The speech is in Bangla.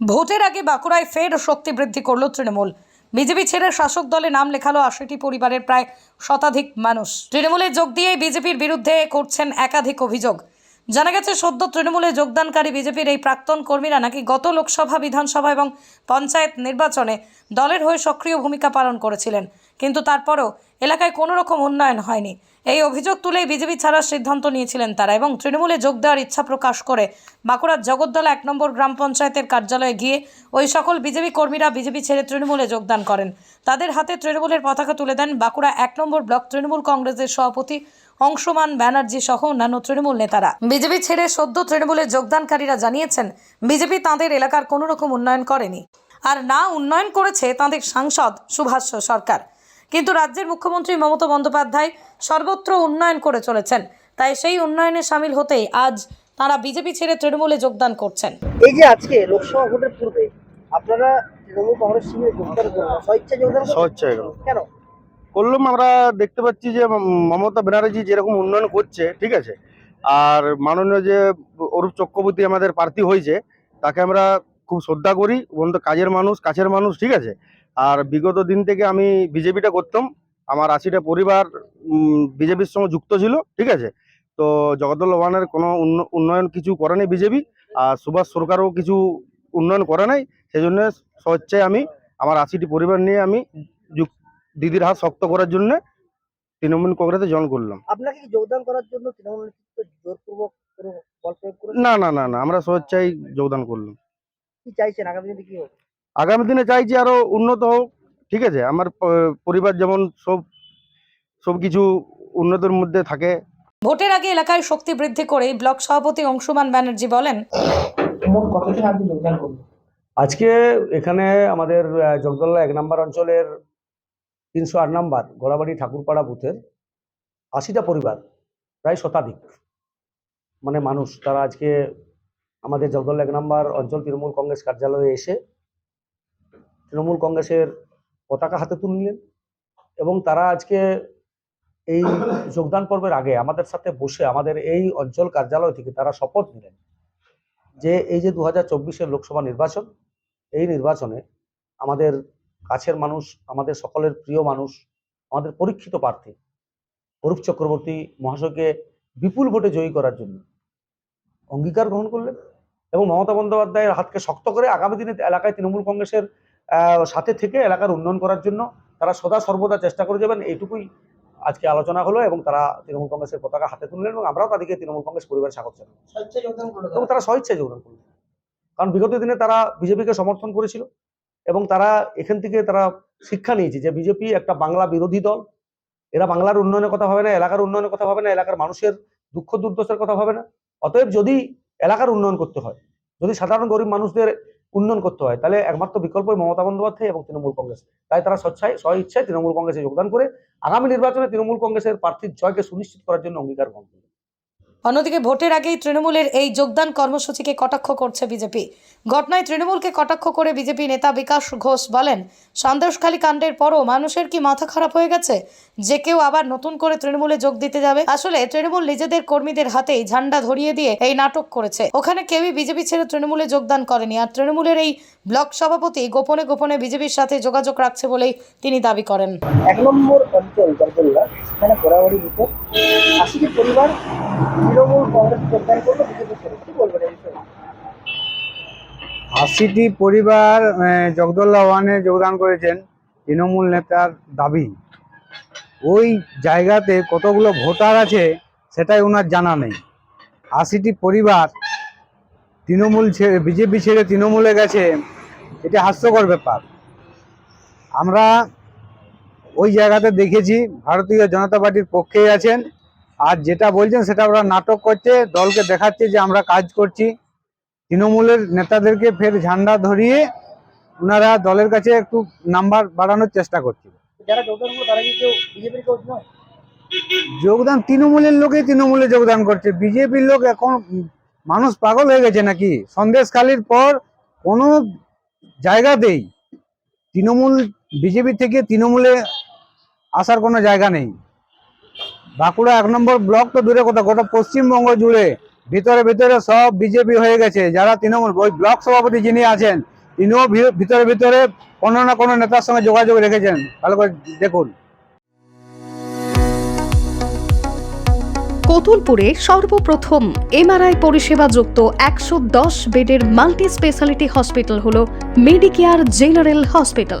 ভোটের আগে বাঁকুড়ায় ফের শক্তি বৃদ্ধি করল তৃণমূল। বিজেপি ছেড়ে শাসক দলে নাম লেখালো আশিটি পরিবারের প্রায় শতাধিক মানুষ। তৃণমূলে যোগ দিয়ে বিজেপির বিরুদ্ধে করছেন একাধিক অভিযোগ। জানা গেছে, সদ্য তৃণমূলে যোগদানকারী বিজেপির এই প্রাক্তন কর্মীরা নাকি গত লোকসভা, বিধানসভা এবং পঞ্চায়েত নির্বাচনে দলের হয়ে সক্রিয় ভূমিকা পালন করেছিলেন। কিন্তু তারপরেও এলাকায় কোনো রকম উন্নয়ন হয়নি। এই অভিযোগ তুলেই বিজেপি ছাড়ার সিদ্ধান্ত নিয়েছিলেন তারা এবং তৃণমূলে যোগ দেওয়ার ইচ্ছা প্রকাশ করে বাঁকুড়ার জগদ্দলা এক নম্বর গ্রাম পঞ্চায়েতের কার্যালয়ে গিয়ে ওই সকল বিজেপি কর্মীরা বিজেপি ছেড়ে তৃণমূলে যোগদান করেন। তাদের হাতে তৃণমূলের পতাকা তুলে দেন বাঁকুড়া এক নম্বর ব্লক তৃণমূল কংগ্রেসের সভাপতি অংশমান ব্যানার্জি সহ অন্যান্য তৃণমূল নেতারা। বিজেপি ছেড়ে সদ্য তৃণমূলে যোগদানকারীরা জানিয়েছেন, বিজেপি তাঁদের এলাকার কোনো রকম উন্নয়ন করেনি। আর না উন্নয়ন করেছে তাঁদের সাংসদ সুভাষ সরকার। কিন্তু রাজ্যের মুখ্যমন্ত্রী মমতা বন্দ্যোপাধ্যায় সর্বত্র উন্নয়ন করে চলেছেন। তাই সেই উন্নয়নে সামিল হতেই আজ তারা বিজেপি ছেড়ে তৃণমূলে যোগদান করছেন। এই যে আজকে লোকসভা ভোটের পূর্বে আপনারা তৃণমূল কংগ্রেস সঙ্গে যোগদান করলেন। স্বইচ্ছা যোগদান? স্বচ্ছায় কেন? করলাম আমরা দেখতে পাচ্ছি যে মমতা ব্যানার্জি যেরকম উন্নয়ন করছে ঠিক আছে? আর মাননীয় যে অরূপ চক্রবর্তী আমাদের প্রার্থী হয়েছে তাকে আমরা খুব শ্রদ্ধা করি। তো কাজের মানুষ কাছের মানুষ ঠিক আছে? আর বিগত দিন থেকে আমি বিজেপিটা করতাম। আমার আশিটা পরিবার বিজেপির সঙ্গে যুক্ত ছিল ঠিক আছে? তো জগদ্দল ওয়ানের কোনো উন্নয়ন কিছু করে করেনি বিজেপি আর সুভাষ সরকারও কিছু উন্নয়ন করে নাই। সেই জন্য স্বেচ্ছায় আমি আমার আশিটি পরিবার নিয়ে আমি দিদির হাত শক্ত করার জন্য তৃণমূল কংগ্রেসে জয়েন করলাম। আপনাকে কি যোগদান করার জন্য তৃণমূল জোরপূর্বক না না না না আমরা স্বেচ্ছায় যোগদান করলাম। কি চাইছেন? আগামী দিনে কি হোক আগামী দিনে চাইছি আরও উন্নত হোক ঠিক আছে? আমার পরিবার যেমন সব সব কিছু উন্নতির মধ্যে থাকে। ভোটের আগে এলাকায় শক্তি বৃদ্ধি করে ব্লক সভাপতি অংশুমান ব্যানার্জি বলেন আজকে এখানে আমাদের জগদল্লা এক নম্বর অঞ্চলের তিনশো আট নম্বর গোড়াবাড়ি ঠাকুরপাড়া বুথের আশিটা পরিবার প্রায় শতাধিক। মানে মানুষ তারা আজকে আমাদের জগদল্লা এক নম্বর অঞ্চল তৃণমূল কংগ্রেস কার্যালয়ে এসে তৃণমূল কংগ্রেসের পতাকা হাতে তুললেন এবং তারা আজকে এই যোগদান পর্বের আগে আমাদের সাথে বসে আমাদের এই অঞ্চল কার্যালয় থেকে তারা শপথ নিলেন যে এই যে দু হাজার লোকসভা নির্বাচন, এই নির্বাচনে আমাদের কাছের মানুষ, আমাদের সকলের প্রিয় মানুষ, আমাদের পরীক্ষিত প্রার্থী অরূপ চক্রবর্তী মহাশয়কে বিপুল ভোটে জয়ী করার জন্য অঙ্গীকার গ্রহণ করলেন এবং মমতা বন্দ্যোপাধ্যায়ের হাতকে শক্ত করে আগামী দিনে এলাকায় তৃণমূল কংগ্রেসের সাথে থেকে এলাকার উন্নয়ন করার জন্য তারা সদা সর্বদা চেষ্টা করে যাবেন। এইটুকুই আজকে আলোচনা হলো এবং তারা তৃণমূল কংগ্রেসের পতাকা হাতে তুললেন এবং আমরাও তাদেরকে তৃণমূল কংগ্রেস পরিবার স্বাগত জানাই। করলেন এবং তারা স্বেচ্ছায় যোগদান করল কারণ বিগত দিনে তারা বিজেপিকে সমর্থন করেছিল এবং তারা এখান থেকে তারা শিক্ষা নিয়েছে যে বিজেপি একটা বাংলা বিরোধী দল। এরা বাংলার উন্নয়নের কথা ভাবে না এলাকার উন্নয়নের কথা ভাবে না এলাকার মানুষের দুঃখ দুর্দশার কথা ভাবে না। অতএব যদি এলাকার উন্নয়ন করতে হয় যদি সাধারণ গরিব মানুষদের উন্নয়ন করতে হয়, তাহলে একমাত্র বিকল্প মমতা বন্দ্যোপাধ্যায় এবং তৃণমূল কংগ্রেস। তাই তারা স্বচ্ছায় স্ব ইচ্ছায় তৃণমূল কংগ্রেসে যোগদান করে, আগামী নির্বাচনে তৃণমূল কংগ্রেসের প্রার্থীর জয়কে সুনিশ্চিত করার জন্য অঙ্গীকার গ্রহণ করবে। অন্যদিকে ভোটের আগেই তৃণমূলের এই যোগদান কর্মসূচিকে কটাক্ষ করছে বিজেপি। ঘটনায় তৃণমূলকে কটাক্ষ করে বিজেপি নেতা বিকাশ ঘোষ বলেন, সন্দেশখালী কাণ্ডের পরও মানুষের কি মাথা খারাপ হয়ে গেছে? যে কেউ আবার নতুন করে তৃণমূলে যোগ দিতে যাবে? আসলে তৃণমূল নিজেদের কর্মীদের হাতেই ঝান্ডা ধরিয়ে দিয়ে এই নাটক করেছে। ওখানে কেউই বিজেপি ছেড়ে তৃণমূলে যোগদান করেনি আর তৃণমূলের এই ব্লক সভাপতি গোপনে গোপনে বিজেপির সাথে যোগাযোগ রাখছে বলেই তিনি দাবি করেন। এক নম্বর অঞ্চল আশিটি পরিবার আশিটি পরিবার জগদল্লা ওয়ানে যোগদান করেছেন তৃণমূল নেতার দাবি। ওই জায়গাতে কতগুলো ভোটার আছে সেটাই ওনার জানা নেই। আশিটি পরিবার তৃণমূল ছেড়ে বিজেপি ছেড়ে তৃণমূলে গেছে, এটা হাস্যকর ব্যাপার। আমরা ওই জায়গাতে দেখেছি, ভারতীয় জনতা পার্টির পক্ষেই আছেন আর যেটা বলছেন সেটা ওরা নাটক করছে দলকে দেখাচ্ছে যে আমরা কাজ করছি। তৃণমূলের নেতাদেরকে ফের ঝান্ডা ধরিয়ে ওনারা দলের কাছে একটু নাম্বার বাড়ানোর চেষ্টা করছে। যোগদান তৃণমূলের লোকেই তৃণমূলে যোগদান করছে। বিজেপির লোক এখন মানুষ পাগল হয়ে গেছে নাকি? সন্দেশখালির পর কোনো জায়গাতেই তৃণমূল বিজেপি থেকে তৃণমূলে আসার কোনো জায়গা নেই। বাঁকুড়া এক নম্বর ব্লক তো দূরে কথা গোটা পশ্চিমবঙ্গ জুড়ে। ভিতরে ভিতরে সব বিজেপি হয়ে গেছে। যারা তৃণমূল, ওই ব্লক সভাপতি যিনি আছেন, তিনিও ভিতরে ভিতরে কোনো না কোনো নেতার সঙ্গে যোগাযোগ রেখেছেন। ভালো করে দেখুন। কতুলপুরে সর্বপ্রথম এমআরআই পরিষেবা যুক্ত একশো দশ বেডের মাল্টি স্পেশালিটি হসপিটাল হল মেডিকেয়ার জেনারেল হসপিটাল।